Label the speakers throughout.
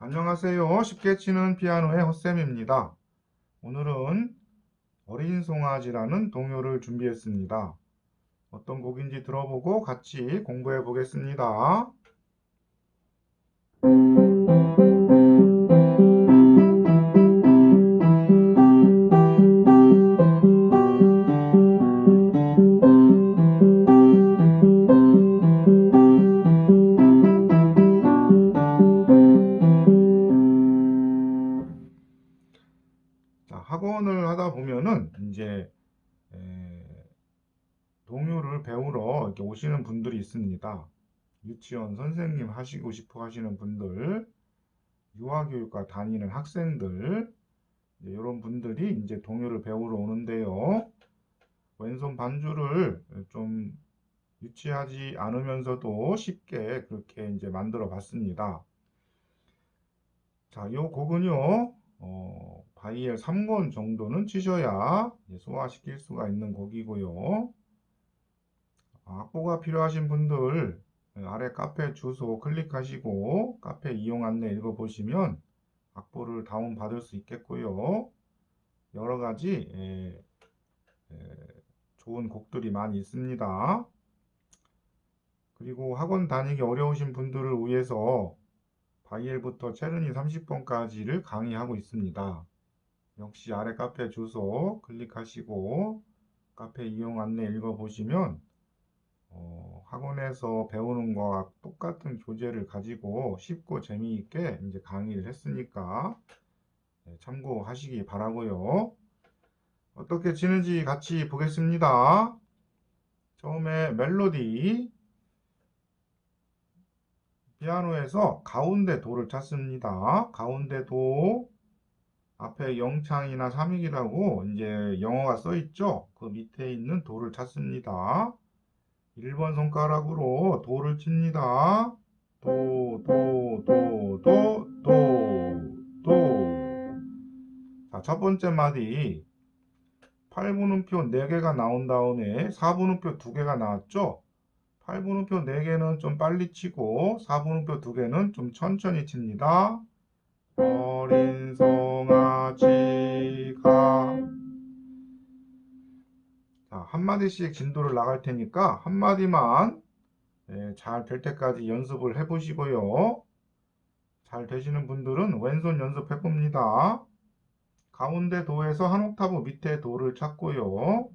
Speaker 1: 안녕하세요. 쉽게 치는 피아노의 헛쌤입니다. 오늘은 어린 송아지라는 동요를 준비했습니다. 어떤 곡인지 들어보고 같이 공부해 보겠습니다. 분들이 있습니다. 유치원 선생님 하시고 싶어 하시는 분들, 유아교육과 다니는 학생들, 이런 분들이 이제 동요를 배우러 오는데요. 왼손 반주를 좀 유치하지 않으면서도 쉽게 그렇게 이제 만들어 봤습니다. 자, 이 곡은요, 어, 바이엘 3권 정도는 치셔야 소화시킬 수가 있는 곡이고요. 아, 악보가 필요하신 분들 아래 카페 주소 클릭하시고 카페 이용 안내 읽어보시면 악보를 다운 받을 수 있겠고요. 여러 가지 에, 에, 좋은 곡들이 많이 있습니다. 그리고 학원 다니기 어려우신 분들을 위해서 바이엘부터 체르니 30번까지를 강의하고 있습니다. 역시 아래 카페 주소 클릭하시고 카페 이용 안내 읽어보시면 어, 학원에서 배우는 거와 똑같은 교재를 가지고 쉽고 재미있게 이제 강의를 했으니까 네, 참고하시기 바라고요. 어떻게 치는지 같이 보겠습니다. 처음에 멜로디 피아노에서 가운데 도를 찾습니다. 가운데 도 앞에 영창이나 삼익이라고 이제 영어가 써 있죠. 그 밑에 있는 도를 찾습니다. 1번 손가락으로 도를 칩니다. 도, 도, 도, 도, 도, 도. 자, 첫 번째 마디. 8분음표 4개가 나온 다음에 4분음표 2개가 나왔죠? 8분음표 4개는 좀 빨리 치고 4분음표 2개는 좀 천천히 칩니다. 어린 송아지가 자, 한마디씩 진도를 나갈 테니까 한마디만 예, 잘될 때까지 연습을 해 보시고요. 잘 되시는 분들은 왼손 연습해 봅니다. 가운데 도에서 한 옥타브 밑에 도를 찾고요.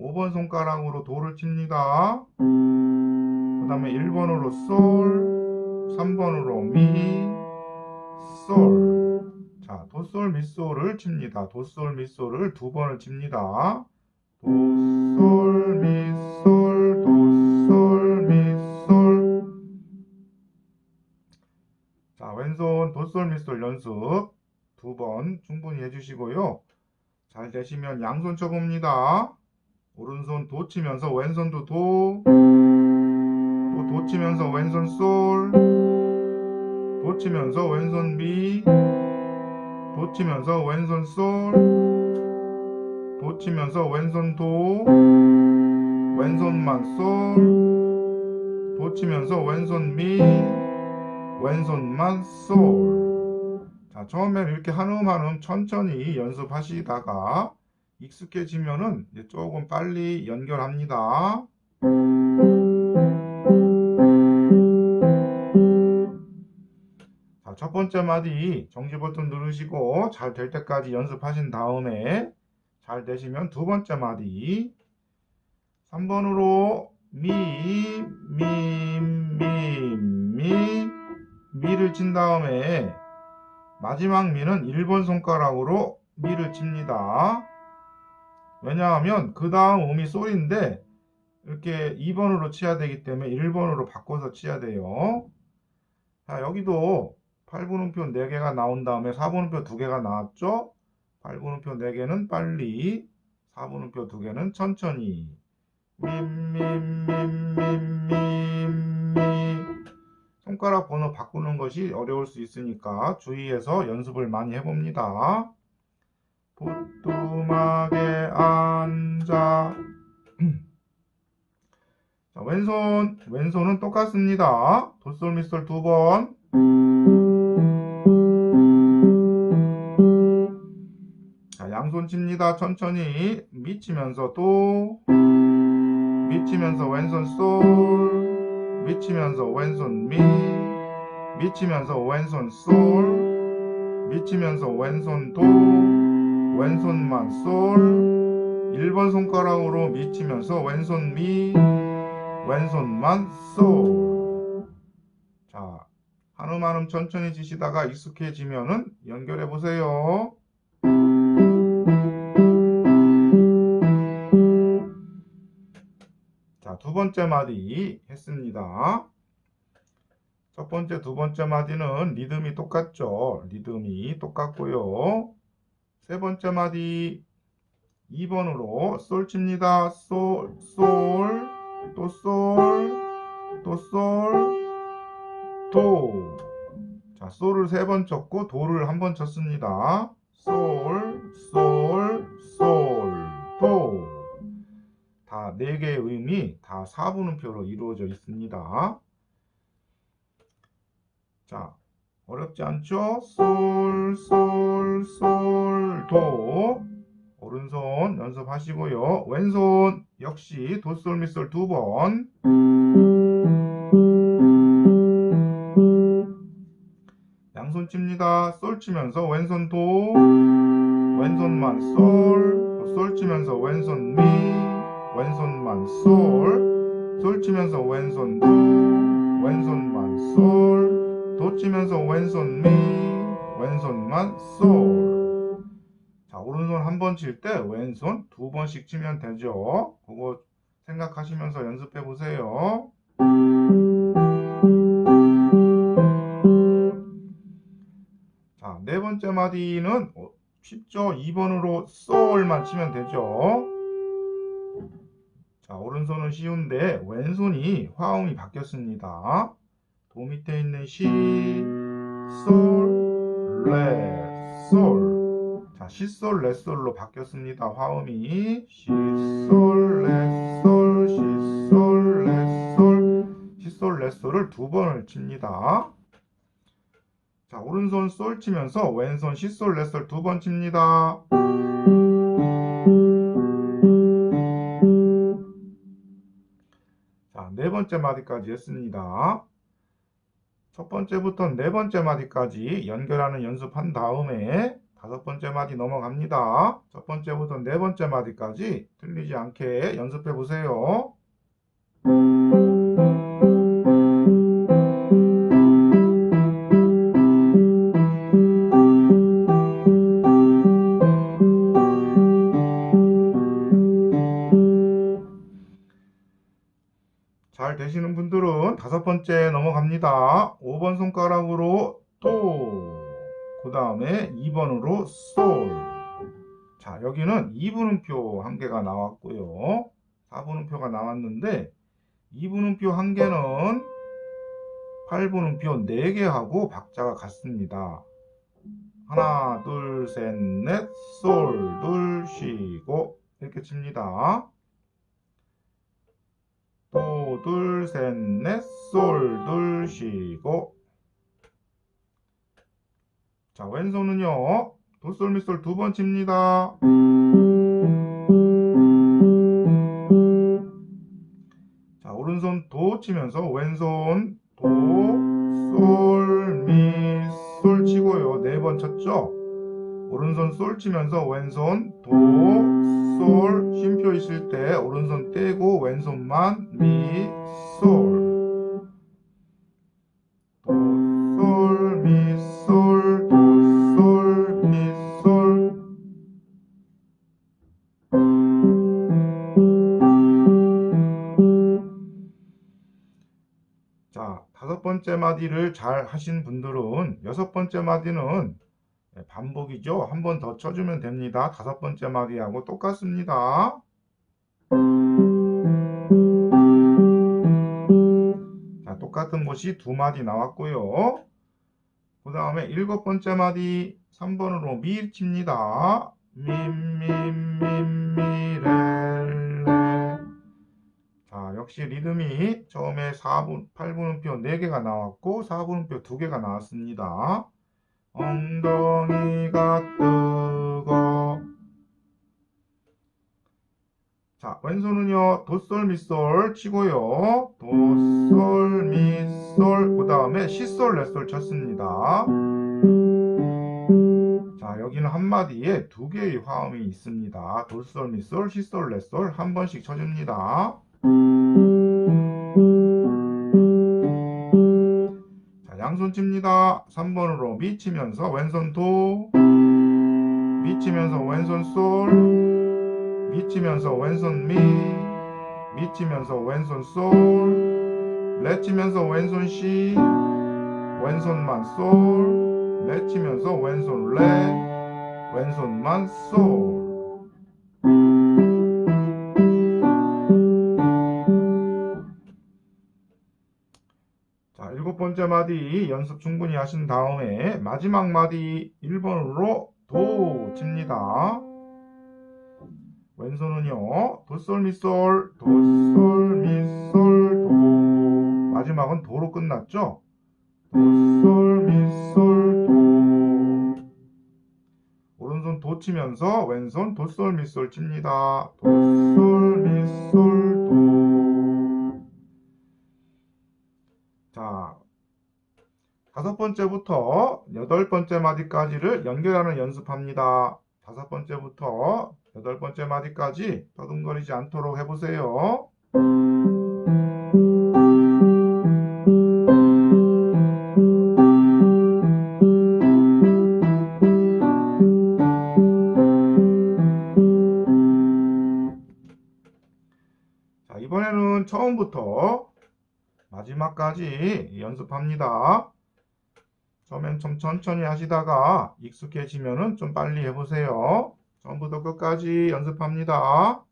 Speaker 1: 5번 손가락으로 도를 칩니다. 그 다음에 1번으로 솔, 3번으로 미, 솔. 자, 도솔, 미솔을 칩니다. 도솔, 미솔을 두 번을 칩니다. 도솔, 미솔, 도솔, 미솔. 자, 왼손 도솔, 미솔 연습 두 번 충분히 해주시고요. 잘 되시면 양손 쳐봅니다. 오른손 도 치면서 왼손도 도, 또도 치면서 왼손 솔, 도 치면서 왼손 미, 도 치면서 왼손 솔, 도 치면서 왼손 도, 왼손만 솔, 도 치면서 왼손 미, 왼손만 솔. 자, 처음에는 이렇게 한음 한음 천천히 연습하시다가 익숙해지면은 이제 조금 빨리 연결합니다. 자, 첫 번째 마디 정지 버튼 누르시고 잘 될 때까지 연습하신 다음에 잘 되시면 두 번째 마디 3번으로 미, 미, 미, 미, 미를 친 다음에 마지막 미는 1번 손가락으로 미를 칩니다. 왜냐하면 그 다음 음이 솔인데 이렇게 2번으로 치야 되기 때문에 1번으로 바꿔서 치야 돼요. 자, 여기도 8분음표 4개가 나온 다음에 4분음표 2개가 나왔죠? 8분음표 4개는 빨리, 4분음표 2개는 천천히. 밈밈밈밈밈미 손가락 번호 바꾸는 것이 어려울 수 있으니까 주의해서 연습을 많이 해봅니다. 부뚜막에 앉아 자, 왼손 왼손은 똑같습니다. 도솔 미솔 두 번. 왼손 칩니다. 천천히 미치면서 도 미치면서 왼손 솔 미치면서 왼손 미 미치면서 왼손 솔 미치면서 왼손 도 왼손만 솔 1번 손가락으로 미치면서 왼손 미 왼손만 솔 자, 한음 한음 천천히 치시다가 익숙해지면은 연결해 보세요. 자, 두 번째 마디 했습니다. 첫 번째, 두 번째 마디는 리듬이 똑같죠. 리듬이 똑같고요. 세 번째 마디 2번으로 솔 칩니다. 솔, 솔, 또 솔, 또 솔, 도. 자, 솔을 세 번 쳤고 도를 한 번 쳤습니다. 4개의 의미 다 4분음표로 이루어져 있습니다. 자, 어렵지 않죠? 솔, 솔, 솔, 도. 오른손 연습하시고요. 왼손 역시 도솔, 미솔 두 번. 양손 칩니다. 솔 치면서 왼손 도. 왼손만 솔. 솔 치면서 왼손 미. 왼손만 솔, 솔 치면서 왼손 도, 왼손만 솔, 도 치면서 왼손 미, 왼손만 솔. 자, 오른손 한 번 칠 때 왼손 두 번씩 치면 되죠. 그거 생각하시면서 연습해 보세요. 자, 네 번째 마디는 어, 쉽죠? 2번으로 솔만 치면 되죠. 자, 오른손은 쉬운데 왼손이 화음이 바뀌었습니다. 도 밑에 있는 시, 솔, 레, 솔. 자, 시, 솔, 레, 솔로 바뀌었습니다. 화음이 시, 솔, 레, 솔, 시, 솔, 레, 솔, 시, 솔, 레, 솔을 두 번을 칩니다. 자, 오른손 솔 치면서 왼손 시, 솔, 레, 솔 두 번 칩니다. 자, 네 번째 마디까지 했습니다. 첫 번째부터 네 번째 마디까지 연결하는 연습한 다음에 다섯 번째 마디 넘어갑니다. 첫 번째부터 네 번째 마디까지 틀리지 않게 연습해 보세요. 되시는 분들은 다섯 번째 넘어갑니다. 5번 손가락으로 도, 그 다음에 2번으로 솔. 자, 여기는 2분음표 한 개가 나왔고요. 4분음표가 나왔는데, 2분음표 한 개는 8분음표 4개하고 박자가 같습니다. 하나, 둘, 셋, 넷, 솔, 둘, 쉬고, 이렇게 칩니다. 도, 둘, 셋, 넷, 솔, 둘, 쉬고. 자, 왼손은요, 도, 솔, 미, 솔 두 번 칩니다. 자, 오른손 도 치면서 왼손 도, 솔, 미, 솔 치고요. 네 번 쳤죠? 오른손 솔 치면서 왼손 도, 솔, 쉼표 있을 때 오른손 떼고 왼손만 미, 솔. 도, 솔, 미, 솔, 도, 솔, 미, 솔. 자, 다섯 번째 마디를 잘 하신 분들은 여섯 번째 마디는 네, 반복이죠. 한 번 더 쳐주면 됩니다. 다섯 번째 마디하고 똑같습니다. 자, 똑같은 것이 두 마디 나왔고요. 그 다음에 일곱 번째 마디 3번으로 미 칩니다. 미, 미, 미, 미, 레, 레. 자, 역시 리듬이 처음에 4분, 8분음표 4개가 나왔고 4분음표 2개가 나왔습니다. 엉덩이가 뜨거. 자 왼손은요 도솔 미솔 치고요. 도솔 미솔 그 다음에 시솔 레솔 쳤습니다. 자 여기는 한마디에 두 개의 화음이 있습니다. 도솔 미솔 시솔 레솔 한 번씩 쳐줍니다. 자, 양손 칩니다. 3번으로 미 치면서 왼손 도, 미 치면서 왼손 솔, 미 치면서 왼손 미, 미 치면서 왼손 솔, 레 치면서 왼손 시, 왼손만 솔, 레 치면서 왼손 레, 왼손만 솔. 번째 마디 연습 충분히 하신 다음에 마지막 마디 1번으로 도 칩니다. 왼손은요, 도솔 미솔, 도솔 미솔 도. 마지막은 도로 끝났죠? 도솔 미솔 도. 오른손 도 치면서 왼손 도솔 미솔 칩니다. 도솔 미솔 도. 다섯 번째부터 여덟 번째 마디까지를 연결하는 연습합니다. 다섯 번째부터 여덟 번째 마디까지 떠듬거리지 않도록 해보세요. 자, 이번에는 처음부터 마지막까지 연습합니다. 처음엔 좀 천천히 하시다가 익숙해지면은 좀 빨리 해보세요. 처음부터 끝까지 연습합니다.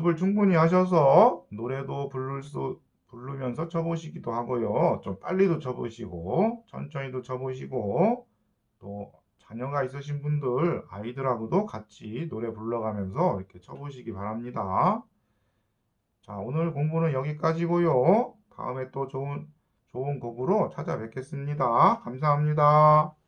Speaker 1: 연습을 충분히 하셔서 노래도 부를 수, 부르면서 쳐보시기도 하고요. 좀 빨리도 쳐보시고, 천천히도 쳐보시고, 또 자녀가 있으신 분들, 아이들하고도 같이 노래 불러가면서 이렇게 쳐보시기 바랍니다. 자, 오늘 공부는 여기까지고요. 다음에 또 좋은, 좋은 곡으로 찾아뵙겠습니다. 감사합니다.